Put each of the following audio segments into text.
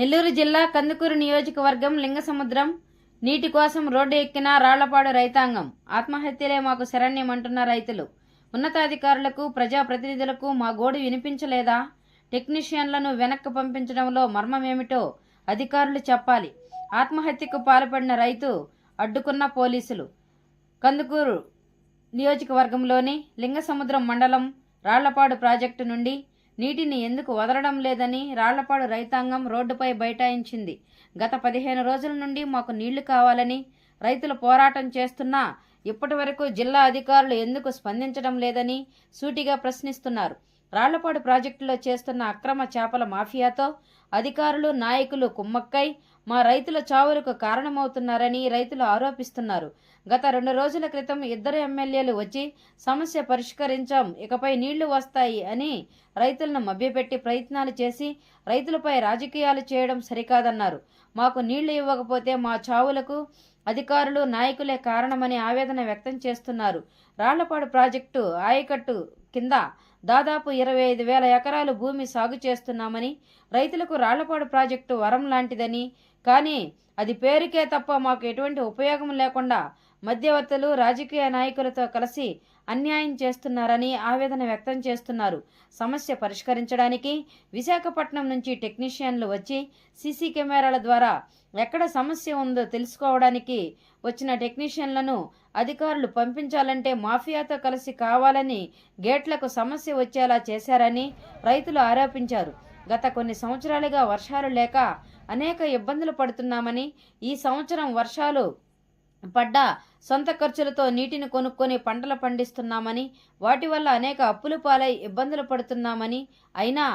నెల్లూరు జిల్లా కందుకూరు నియోజకవర్గం లింగసముద్రం. నీటి కోసం రోడ్డు ఎక్కిన రాళ్ళపాడు రైతాంగం. ఆత్మహత్యలే మాకు శరణ్యమంటున్న రైతులు. ఉన్నతాధికారులకు ప్రజాప్రతినిధులకు మా గోడు వినిపించలేదా? టెక్నీషియన్లను వెనక్కి పంపించడంలో మర్మమేమిటో అధికారులు చెప్పాలి. ఆత్మహత్యకు పాల్పడిన రైతు అడ్డుకున్న పోలీసులు. కందుకూరు నియోజకవర్గంలోని లింగసముద్రం మండలం రాళ్ళపాడు ప్రాజెక్టు నుండి నీటిని ఎందుకు వదలడం లేదని రాళ్ళపాడు రైతాంగం రోడ్డుపై బైఠాయించింది. గత పదిహేను రోజుల నుండి మాకు నీళ్ళు కావాలని రైతులు పోరాటం చేస్తున్నా ఇప్పటి వరకు జిల్లా అధికారులు ఎందుకు స్పందించడం లేదని సూటిగా ప్రశ్నిస్తున్నారు. రాళ్ళపాడు ప్రాజెక్టులో చేస్తున్న అక్రమ చేపల మాఫియాతో అధికారులు నాయకులు కుమ్మక్కై మా రైతుల చావులకు కారణమవుతున్నారని రైతులు ఆరోపిస్తున్నారు. గత రెండు రోజుల క్రితం ఇద్దరు ఎమ్మెల్యేలు వచ్చి సమస్య పరిష్కరించాం ఇకపై నీళ్ళు వస్తాయి అని రైతులను మభ్యపెట్టి ప్రయత్నాలు చేసి రైతులపై రాజకీయాలు చేయడం సరికాదన్నారు. మాకు నీళ్ళు ఇవ్వకపోతే మా చావులకు అధికారులు నాయకులే కారణమని ఆవేదన వ్యక్తం చేస్తున్నారు. రాళ్ళపాడు ప్రాజెక్టు ఆయకట్టు కింద దాదాపు ఇరవై ఐదు వేల ఎకరాలు భూమి సాగు చేస్తున్నామని రైతులకు రాళ్ళపాడు ప్రాజెక్టు వరం లాంటిదని కానీ అది పేరుకే తప్ప మాకు ఎటువంటి ఉపయోగం లేకుండా మధ్యవర్తులు రాజకీయ నాయకులతో కలిసి అన్యాయం చేస్తున్నారని ఆవేదన వ్యక్తం చేస్తున్నారు. సమస్య పరిష్కరించడానికి విశాఖపట్నం నుంచి టెక్నీషియన్లు వచ్చి సీసీ కెమెరాల ద్వారా ఎక్కడ సమస్య ఉందో తెలుసుకోవడానికి వచ్చిన టెక్నీషియన్లను అధికారులు పంపించాలంటే మాఫియాతో కలిసి కావాలని గేట్లకు సమస్య వచ్చేలా చేశారని రైతులు ఆరోపించారు. గత కొన్ని సంవత్సరాలుగా వర్షాలు లేక అనేక ఇబ్బందులు పడుతున్నామని ఈ సంవత్సరం వర్షాలు పడ్డా సొంత ఖర్చులతో నీటిని కొనుక్కొని పంటలు పండిస్తున్నామని వాటి వల్ల అనేక అప్పులు పాలై ఇబ్బందులు పడుతున్నామని అయినా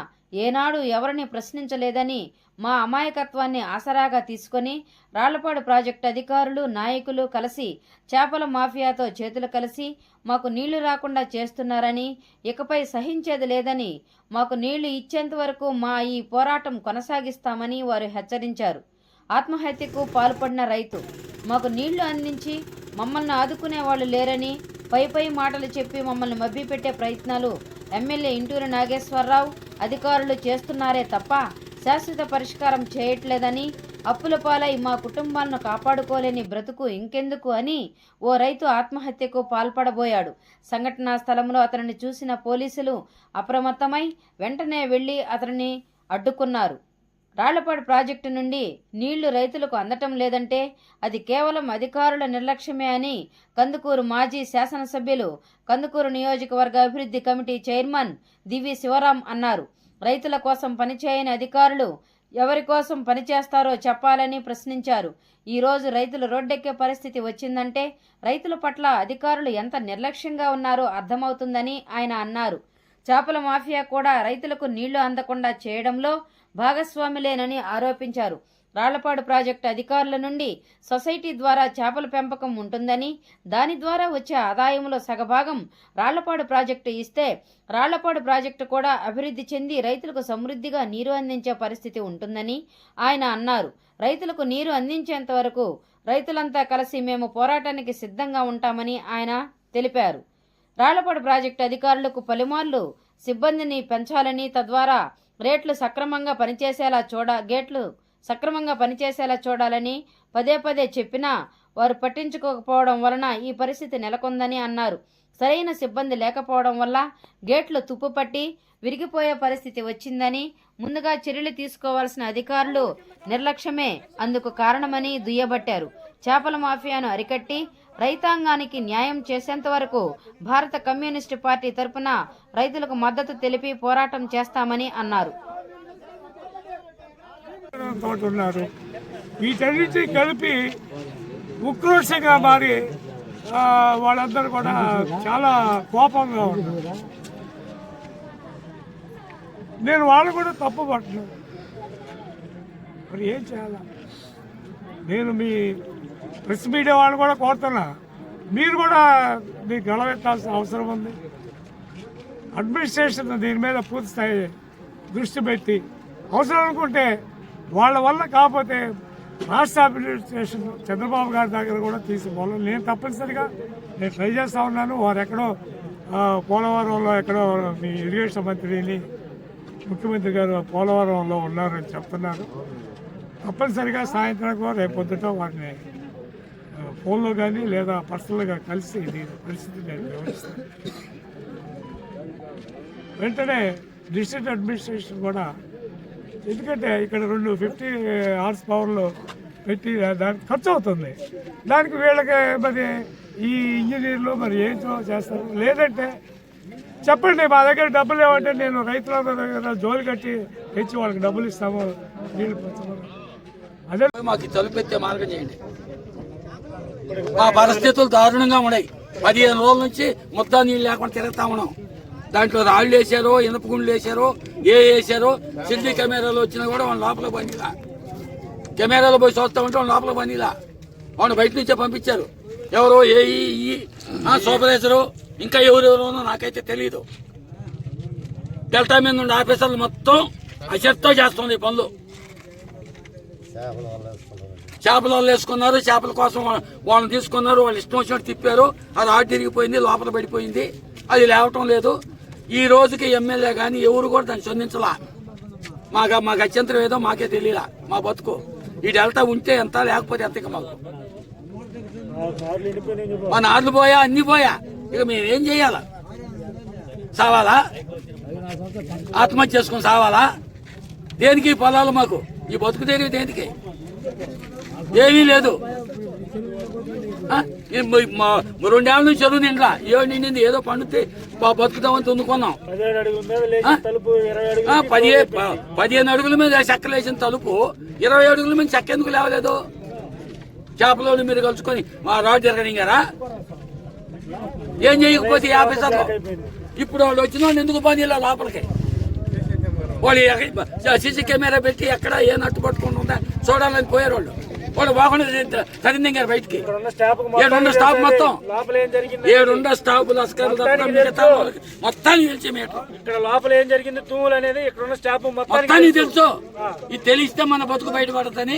ఏనాడు ఎవరిని ప్రశ్నించలేదని మా అమాయకత్వాన్ని ఆసరాగా తీసుకొని రాళ్ళపాడు ప్రాజెక్టు అధికారులు నాయకులు కలిసి చేపల మాఫియాతో చేతులు కలిసి మాకు నీళ్ళు రాకుండా చేస్తున్నారని ఇకపై సహించేది లేదని మాకు నీళ్ళు ఇచ్చేంత వరకు మా ఈ పోరాటం కొనసాగిస్తామని వారు హెచ్చరించారు. ఆత్మహత్యకు పాల్పడిన రైతు. మాకు నీళ్ళు అందించి మమ్మల్ని ఆదుకునే వాళ్ళు లేరని పై పై మాటలు చెప్పి మమ్మల్ని మభ్యపెట్టే ప్రయత్నాలు ఎమ్మెల్యే ఇంటూరి నాగేశ్వరరావు అధికారులు చేస్తున్నారే తప్ప శాశ్వత పరిష్కారం చేయట్లేదని అప్పుల పాలై మా కుటుంబాలను కాపాడుకోలేని బ్రతుకు ఇంకెందుకు అని ఓ రైతు ఆత్మహత్యకు పాల్పడబోయాడు. సంఘటనా స్థలంలో అతనిని చూసిన పోలీసులు అప్రమత్తమై వెంటనే వెళ్ళి అతనిని అడ్డుకున్నారు. రాళ్ళపాడు ప్రాజెక్టు నుండి నీళ్ళు రైతులకు అందటం లేదంటే అది కేవలం అధికారుల నిర్లక్ష్యమే అని కందుకూరు మాజీ శాసనసభ్యులు కందుకూరు నియోజకవర్గ అభివృద్ధి కమిటీ చైర్మన్ దివి శివరాం అన్నారు. రైతుల కోసం పనిచేయని అధికారులు ఎవరి కోసం పనిచేస్తారో చెప్పాలని ప్రశ్నించారు. ఈరోజు రైతులు రోడ్డెక్కే పరిస్థితి వచ్చిందంటే రైతుల పట్ల అధికారులు ఎంత నిర్లక్ష్యంగా ఉన్నారో అర్థమవుతుందని ఆయన అన్నారు. చేపల మాఫియా కూడా రైతులకు నీళ్ళు అందకుండా చేయడంలో భాగస్వాములేనని ఆరోపించారు. రాళ్ళపాడు ప్రాజెక్టు అధికారుల నుండి సొసైటీ ద్వారా చేపల పెంపకం ఉంటుందని దాని ద్వారా వచ్చే ఆదాయంలో సగభాగం రాళ్ళపాడు ప్రాజెక్టు ఇస్తే రాళ్ళపాడు ప్రాజెక్టు కూడా అభివృద్ధి చెంది రైతులకు సమృద్ధిగా నీరు అందించే పరిస్థితి ఉంటుందని ఆయన అన్నారు. రైతులకు నీరు అందించేంత వరకు రైతులంతా కలిసి మేము పోరాటానికి సిద్ధంగా ఉంటామని ఆయన తెలిపారు. రాళ్ళపాడు ప్రాజెక్టు అధికారులకు పలుమార్లు సిబ్బందిని పెంచాలని తద్వారా రేట్లు సక్రమంగా పనిచేసేలా చూడ గేట్లు సక్రమంగా పనిచేసేలా చూడాలని పదే పదే చెప్పినా వారు పట్టించుకోకపోవడం వలన ఈ పరిస్థితి నెలకొందని అన్నారు. సరైన సిబ్బంది లేకపోవడం వల్ల గేట్లు తుప్పుపట్టి విరిగిపోయే పరిస్థితి వచ్చిందని ముందుగా చర్యలు తీసుకోవాల్సిన అధికారులు నిర్లక్ష్యమే అందుకు కారణమని దుయ్యబట్టారు. చేపల మాఫియాను అరికట్టి రైతాంగానికి న్యాయం చేసేంత వరకు భారత కమ్యూనిస్టు పార్టీ తరపున రైతులకు మద్దతు తెలిపి పోరాటం చేస్తామని అన్నారు. తోటి వీటన్నిటి కలిపి ఉక్రోషంగా మారి వాళ్ళందరూ కూడా చాలా కోపంగా ఉన్నారు. నేను వాళ్ళు కూడా తప్పు పడుతున్నాను. మరి ఏం చేయాలి? నేను మీ ప్రెస్ మీడియా వాళ్ళు కూడా కోరుతున్నా. మీరు కూడా మీకు గెలవెత్తాల్సిన అవసరం ఉంది. అడ్మినిస్ట్రేషన్ దీని మీద పూర్తి స్థాయి దృష్టి పెట్టి అవసరం అనుకుంటే వాళ్ళ వల్ల కాకపోతే రాష్ట్ర అడ్మినిస్ట్రేషన్ చంద్రబాబు గారి దగ్గర కూడా తీసుకోవాలి. నేను తప్పనిసరిగా నేను ట్రై చేస్తా ఉన్నాను. వారు ఎక్కడో పోలవరంలో ఎక్కడో మీ ఇరిగేషన్ మంత్రిని ముఖ్యమంత్రి గారు పోలవరంలో ఉన్నారని చెప్తున్నారు. తప్పనిసరిగా సాయంత్రం రేపు పొద్దుట వారిని ఫోన్లో కానీ లేదా పర్సనల్గా కలిసి దీని పరిస్థితి నేను వివరిస్తాను వెంటనే డిస్ట్రిక్ట్ అడ్మినిస్ట్రేషన్ కూడా ఎందుకంటే ఇక్కడ రెండు ఫిఫ్టీ హార్స్ పవర్లు పెట్టి దానికి ఖర్చు అవుతుంది. దానికి వీళ్ళకి మరి ఈ ఇంజనీర్లు మరి ఏం చేస్తారు? లేదంటే చెప్పండి మా దగ్గర డబ్బులు లేవంటే నేను రైతుల దగ్గర జోలు కట్టి తెచ్చి వాళ్ళకి డబ్బులు ఇస్తాము. నీళ్ళు అదే మాకు తలుపెత్తే మార్గం చేయండి. మా పరిస్థితులు దారుణంగా ఉన్నాయి. పదిహేను రోజుల నుంచి ముద్దా నీళ్ళు లేకుండా తిరుగుతా ఉన్నాం. దాంట్లో రాళ్ళు వేసారో ఇనప గుండెలు వేసారో ఏ వేసారో సిల్లి కెమెరాలు వచ్చినా కూడా వాళ్ళ లోపల పనిలా కెమెరాలో పోయి చూస్తా ఉంటే వాళ్ళ లోపల పనిలా వాళ్ళు బయట నుంచే పంపించారు. ఎవరో ఏ ఈ, సూపర్వైజరు ఇంకా ఎవరెవరోనో నాకైతే తెలియదు డెల్టా మీద నుండి ఆఫీసర్లు మొత్తం అశ్రద్ధతో చేస్తుంది ఈ పనులు. చేపలు వాళ్ళు వేసుకున్నారు చేపల కోసం వాళ్ళని తీసుకున్నారు వాళ్ళు ఇష్టం వచ్చినట్టు తిప్పారు. అది ఆడు తిరిగిపోయింది లోపల పడిపోయింది. అది లేవటం లేదు. ఈ రోజుకి ఎమ్మెల్యే కానీ ఎవరు కూడా దాన్ని స్పందించలా. మాకు మాకు అత్యంతరం ఏదో మాకే తెలియలా మా బతుకు. ఈ డెల్టా ఉంటే ఎంత లేకపోతే ఎంత ఇక మాకు. మా నార్లు పోయా అన్ని పోయా. ఇక మేమేం ఏం చెయ్యాలా సావాలా? ఆత్మహత్య చేసుకుని సావాలా? దేనికి ఈ పొలాలు మాకు? ఈ బతుకు దేనికి దేనికి? ఏమీ లేదు. మా- రెండేళ్ళ నుంచి చెరువు నిండా? ఏడు నిండింది? ఏదో పండితే బతుకుతామని తుందుకున్నాం. ఆ? ఆ, పదిహే ప- పదిహేను అడుగుల మీద చెక్కలేసిన తలుపు ఇరవై అడుగుల మీద చెక్క ఎందుకు లేవలేదు? చేపలోని మీరు కలుసుకొని మా రాడు జరగనింగారా? ఏం చేయకపోతే యాభై శాతం ఇప్పుడు వాళ్ళు వచ్చిన వాళ్ళు ఎందుకు పని ఇలా లోపలికి? వాళ్ళు సీసీ కెమెరా పెట్టి ఎక్కడ ఏ నట్టు పట్టుకుంటూ ఉందా చూడాలని పోయారు వాళ్ళు. వాళ్ళు బాగుండదు తరిందింగారు బయటికి. ఏడున్న స్టాఫ్ మొత్తం. ఏడున్న స్టాఫ్ వాళ్ళకి మొత్తానికి తెలిసి ఇక్కడ లోపల ఏం జరిగింది? తూములు అనేది ఇక్కడ ఉన్న స్టాఫ్ మొత్తానికి తెలుసు. ఇది తెలిస్తే మన బతుకు బయటపడతాని?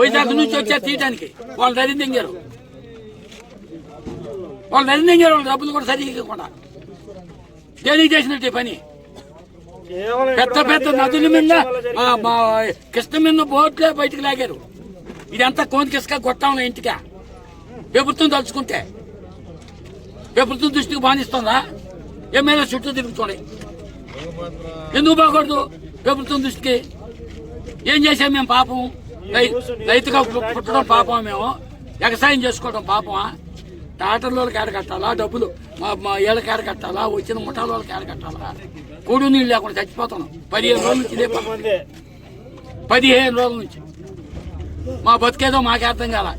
వైజాగ్ నుంచి వచ్చారు తీయడానికి వాళ్ళు దరిందింగారు వాళ్ళు దరిందింగారు వాళ్ళు డబ్బులు కూడా సరిగ్గా దేనికి చేసినట్టు పని? పెద్ద పెద్ద నదుల మీద కృష్ణ మీద బోట్లే బయటికి లాగారు. ఇదంతా కోనికిసుక కొట్టాం ఇంటికా. ప్రభుత్వం తలుచుకుంటే. ప్రభుత్వం దృష్టికి బాధిస్తుందా ఎమ్మెల్యే చుట్టూ తిరుగుతుంది. ఎందుకు బాగూడదు ప్రభుత్వం దృష్టికి? ఏం చేసాం మేము పాపం? రైతుగా పుట్టడం పాపం మేము? వ్యవసాయం చేసుకోవడం పాపమా? టాటర్లోకి ఏడ ఏడగట్టాలా డబ్బులు మా మా ఏళ్ళకి ఏడగట్టాలా వచ్చిన ముఠాల వాళ్ళకి ఏడగట్టాలా కూడు నీళ్ళు లేకుండా చచ్చిపోతున్నాం పదిహేను రోజుల నుంచి ఇదే పదిహేను రోజుల నుంచి. మా బతికేదో మాకే అర్థం కాల.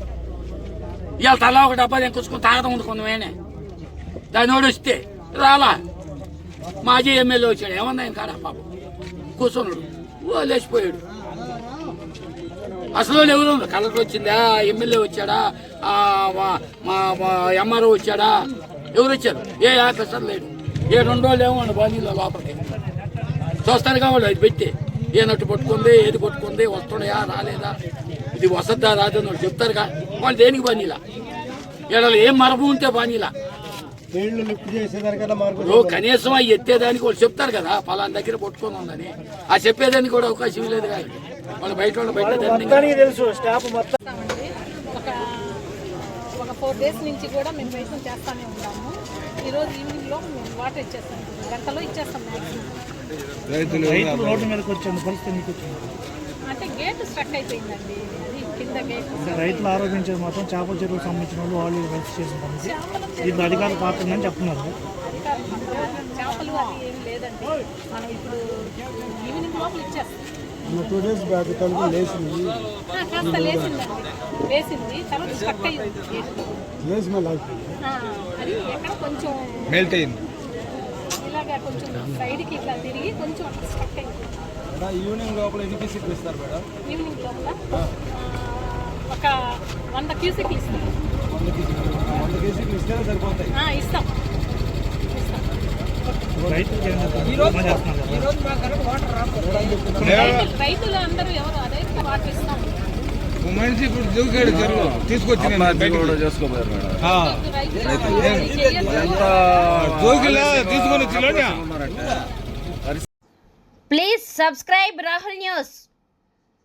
ఇవాళ తలా ఒక డబ్బా తెంకొచ్చుకుని తాగడం ఉంది కొంతమేనే. దాని వాడు వస్తే రాలా. మాజీ ఎమ్మెల్యే వచ్చాడు. ఏమన్నా ఆయన కాడా పాపం? కూర్చున్నాడు. ఓ లేచిపోయాడు. అసలు ఎవరు? కలర్ కలెక్టర్ వచ్చిందా? ఎమ్మెల్యే వచ్చాడా? మా- ఎంఆర్ఓ వచ్చాడా? ఎవరు వచ్చారు? ఏ ఆఫీసర్ లేడు. ఏ రెండు రోజులు ఏమో బాడీలో లోపలికి. చూస్తారు కావాలి అది పెట్టి. ఏ నట్టు పట్టుకుంది ఏది పట్టుకుంది వస్తున్నాయా రాలేదా? ఇది వసద్దా రాదని వాళ్ళు చెప్తారుగా. వాళ్ళు దేనికి పనిలా వీళ్ళలో ఏం మరపు ఉంటే పనిలా కనీసం అవి ఎత్తేదానికి వాళ్ళు చెప్తారు కదా పలానా దగ్గర పట్టుకొని ఉందని. ఆ చెప్పేదానికి కూడా అవకాశం లేదు కానీ వాళ్ళు బయట వాళ్ళు బయట తెలుసు స్టాఫ్ మొత్తం. చేస్తామండి ఒక ఒక ఫోర్ డేస్ నుంచి కూడా మేము ప్రయత్నం చేస్తానే ఉన్నాము. ఈరోజు ఈవినింగ్లో మేము వాటర్ ఇచ్చేస్తాం. గంటలో ఇచ్చేస్తాం మ్యాక్సిమం రైతులు రోడ్డు మీదకి పరిస్థితి అంటే గేట్ స్ట్రక్ అయిపోయిందండి. అది కింద గేట్ రైతులు ఆరోపించేది మాత్రం చేపల చెరువుకు సంబంధించిన వాళ్ళు వాళ్ళు కలిసి చేసిన దీంట్లో అధికారులు పాత్ర ఉందని చెప్తున్నారు. చేపలు అది ఏం లేదండి. మనం ఇప్పుడు ఈవినింగ్ లోపల ఇచ్చేస్తాం. టూ డేస్ బ్యాక్ తలుపు లేచింది. ఆ, కాస్త లేచిందండి. లేచింది తర్వాత స్ట్రక్ అయ్యింది గేట్ లేచి మళ్ళీ అది ఎక్కడ కొంచెం మెల్ట్ అయింది. ఇలాగా కొంచెం సైడ్కి ఇట్లా తిరిగి కొంచెం అట్లా స్ట్రక్ అయింది. ఈవినింగ్ లోపల ఎన్ని పీసీలు ఇస్తారు మేడం? ఈవినింగ్ లోపల ఆ, ఒక వంద క్యూసెక్లు ఇస్తాం. వంద కేజీలు ఇస్తేనే సరిపోతాయి. ఆ, ఇస్తాం. ఇస్తాం. రైతులు రైతులు రైతులు అందరూ ఎవరు అదే వాటర్ ఇస్తాం. మనిషి ఇప్పుడు దూకాడు చెరువు. తీసుకొచ్చి మేడం. దూకిలా? తీసుకొని వచ్చి సబ్స్క్రైబ్ రాహుల్ న్యూస్